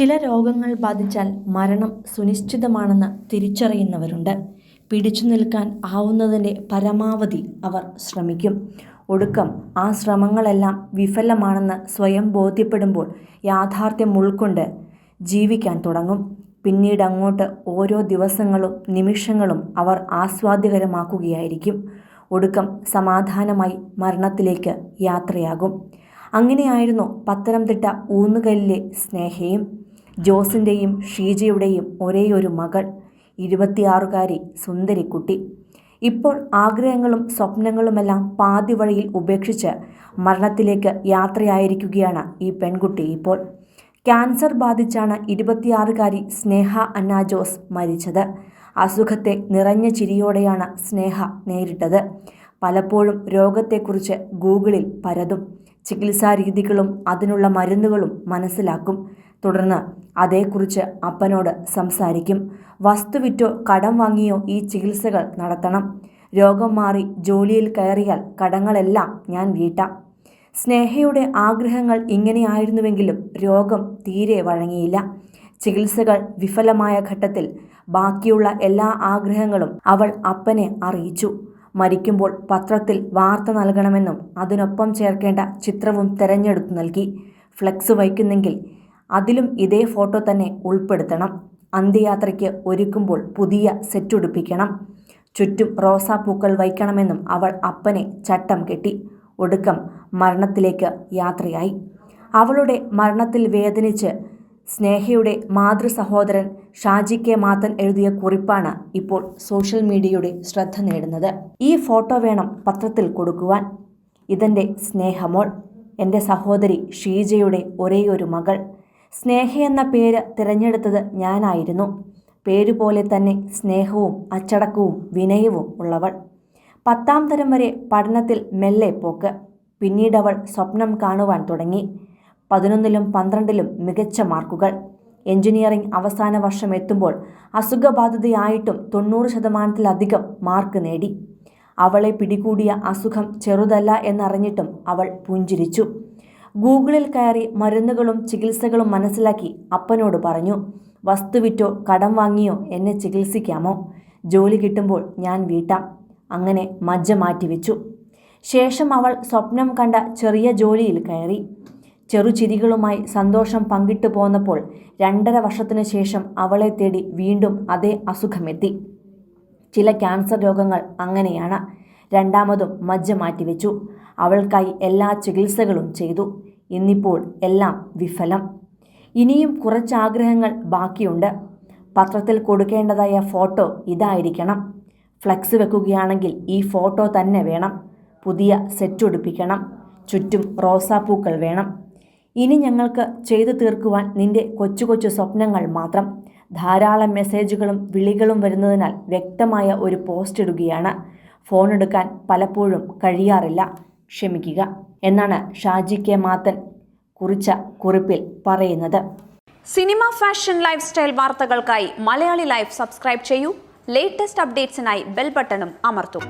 ചില രോഗങ്ങൾ ബാധിച്ചാൽ മരണം സുനിശ്ചിതമാണെന്ന് തിരിച്ചറിയുന്നവരുണ്ട്. പിടിച്ചു നിൽക്കാൻ ആവുന്നതിന്റെ പരമാവധി അവർ ശ്രമിക്കും. ഒടുക്കം ആ ശ്രമങ്ങളെല്ലാം വിഫലമാണെന്ന് സ്വയം ബോധ്യപ്പെടുമ്പോൾ യാഥാർത്ഥ്യം ഉൾക്കൊണ്ട് ജീവിക്കാൻ തുടങ്ങും. പിന്നീട് അങ്ങോട്ട് ഓരോ ദിവസങ്ങളും നിമിഷങ്ങളും അവർ ആസ്വാദ്യകരമാക്കുകയായിരിക്കും. ഒടുക്കം സമാധാനമായി മരണത്തിലേക്ക് യാത്രയാകും. അങ്ങനെയായിരുന്നു പത്തനംതിട്ട ഊന്നുകല്ലിലെ സ്നേഹയും. ജോസിന്റെയും ഷീജയുടെയും ഒരേയൊരു മകൾ ഇരുപത്തിയാറുകാരി സുന്ദരിക്കുട്ടി. ഇപ്പോൾ ആഗ്രഹങ്ങളും സ്വപ്നങ്ങളുമെല്ലാം പാതി വഴിയിൽ ഉപേക്ഷിച്ച് മരണത്തിലേക്ക് യാത്രയായിരിക്കുകയാണ് ഈ പെൺകുട്ടി ഇപ്പോൾ. ക്യാൻസർ ബാധിച്ചാണ് ഇരുപത്തിയാറുകാരി സ്നേഹ അന്ന ജോസ് മരിച്ചത്. അസുഖത്തെ നിറഞ്ഞ ചിരിയോടെയാണ് സ്നേഹ നേരിട്ടത്. പലപ്പോഴും രോഗത്തെക്കുറിച്ച് ഗൂഗിളിൽ പരതും ചികിത്സാ രീതികളും അതിനുള്ള മരുന്നുകളും മനസ്സിലാക്കും. തുടർന്ന് അതേക്കുറിച്ച് അപ്പനോട് സംസാരിക്കും. വസ്തുവിറ്റോ കടം വാങ്ങിയോ ഈ ചികിത്സകൾ നടത്തണം. രോഗം മാറി ജോലിയിൽ കയറിയാൽ കടങ്ങളെല്ലാം ഞാൻ വീട്ടാം. സ്നേഹയുടെ ആഗ്രഹങ്ങൾ ഇങ്ങനെയായിരുന്നുവെങ്കിലും രോഗം തീരെ വഴങ്ങിയില്ല. ചികിത്സകൾ വിഫലമായ ഘട്ടത്തിൽ ബാക്കിയുള്ള എല്ലാ ആഗ്രഹങ്ങളും അവൾ അപ്പനെ അറിയിച്ചു. മരിക്കുമ്പോൾ പത്രത്തിൽ വാർത്ത നൽകണമെന്നും അതിനൊപ്പം ചേർക്കേണ്ട ചിത്രവും തെരഞ്ഞെടുത്തു നൽകി. ഫ്ലെക്സ് വയ്ക്കുന്നെങ്കിൽ അതിലും ഇതേ ഫോട്ടോ തന്നെ ഉൾപ്പെടുത്തണം. അന്ത്യയാത്രയ്ക്ക് ഒരുക്കുമ്പോൾ പുതിയ സെറ്റ് ഉടുപ്പിക്കണം. ചുറ്റും റോസാപ്പൂക്കൾ വയ്ക്കണമെന്നും അവൾ അപ്പനെ ചട്ടം കെട്ടി ഒടുക്കം മരണത്തിലേക്ക് യാത്രയായി. അവളുടെ മരണത്തിൽ വേദനിച്ച് സ്നേഹയുടെ മാതൃ സഹോദരൻ ഷാജി കെ മാത്തൻ എഴുതിയ കുറിപ്പാണ് ഇപ്പോൾ സോഷ്യൽ മീഡിയയുടെ ശ്രദ്ധ നേടുന്നത്. ഈ ഫോട്ടോ വേണം പത്രത്തിൽ കൊടുക്കുവാൻ. ഇതെന്റെ സ്നേഹമോൾ. എന്റെ സഹോദരി ഷീജയുടെ ഒരേയൊരു മകൾ. സ്നേഹ എന്ന പേര് തിരഞ്ഞെടുത്തത് ഞാനായിരുന്നു. പേരുപോലെ തന്നെ സ്നേഹവും അച്ചടക്കവും വിനയവും ഉള്ളവൾ. പത്താം തരം വരെ പഠനത്തിൽ മെല്ലെ പോക്ക്. പിന്നീടവൾ സ്വപ്നം കാണുവാൻ തുടങ്ങി. പതിനൊന്നിലും പന്ത്രണ്ടിലും മികച്ച മാർക്കുകൾ. എഞ്ചിനീയറിംഗ് അവസാന വർഷം എത്തുമ്പോൾ അസുഖബാധിതയായിട്ടും തൊണ്ണൂറ് ശതമാനത്തിലധികം മാർക്ക് നേടി. അവളെ പിടികൂടിയ അസുഖം ചെറുതല്ല എന്നറിഞ്ഞിട്ടും അവൾ പുഞ്ചിരിച്ചു. ഗൂഗിളിൽ കയറി മരുന്നുകളും ചികിത്സകളും മനസ്സിലാക്കി അപ്പനോട് പറഞ്ഞു വസ്തു വിറ്റോ കടം വാങ്ങിയോ എന്നെ ചികിത്സിക്കാമോ? ജോലി കിട്ടുമ്പോൾ ഞാൻ വീട്ടാം. അങ്ങനെ മജ്ജ മാറ്റിവെച്ചു ശേഷം അവൾ സ്വപ്നം കണ്ട ചെറിയ ജോലിയിൽ കയറി. ചെറുചിരികളുമായി സന്തോഷം പങ്കിട്ടു പോന്നപ്പോൾ രണ്ടര വർഷത്തിനു ശേഷം അവളെ തേടി വീണ്ടും അതേ അസുഖമെത്തി. ചില ക്യാൻസർ രോഗങ്ങൾ അങ്ങനെയാണ്. രണ്ടാമതും മജ്ജ മാറ്റിവെച്ചു അവൾക്കായി എല്ലാ ചികിത്സകളും ചെയ്തു. ഇന്നിപ്പോൾ എല്ലാം വിഫലം. ഇനിയും കുറച്ച് ആഗ്രഹങ്ങൾ ബാക്കിയുണ്ട്. പത്രത്തിൽ കൊടുക്കേണ്ടതായ ഫോട്ടോ ഇതായിരിക്കണം. ഫ്ലക്സ് വെക്കുകയാണെങ്കിൽ ഈ ഫോട്ടോ തന്നെ വേണം. പുതിയ സെറ്റ് ഉടുപ്പിക്കണം. ചുറ്റും റോസാപ്പൂക്കൾ വേണം. ഇനി ഞങ്ങൾക്ക് ചെയ്തു തീർക്കുവാൻ നിന്റെ കൊച്ചു കൊച്ചു സ്വപ്നങ്ങൾ മാത്രം. ധാരാളം മെസ്സേജുകളും വിളികളും വരുന്നതിനാൽ വ്യക്തമായ ഒരു പോസ്റ്റ് ഇടുകയാണ്. ഫോൺ എടുക്കാൻ പലപ്പോഴും കഴിയാറില്ല. ക്ഷമിക്കുക എന്നാണ് ഷാജി കെ മാത്തൻ കുറിച്ച കുറിപ്പിൽ പറയുന്നത്. സിനിമ ഫാഷൻ ലൈഫ് സ്റ്റൈൽ വാർത്തകൾക്കായി മലയാളി ലൈഫ് സബ്സ്ക്രൈബ് ചെയ്യൂ. ലേറ്റസ്റ്റ് അപ്ഡേറ്റ്സിനായി ബെൽ ബട്ടണും അമർത്തും.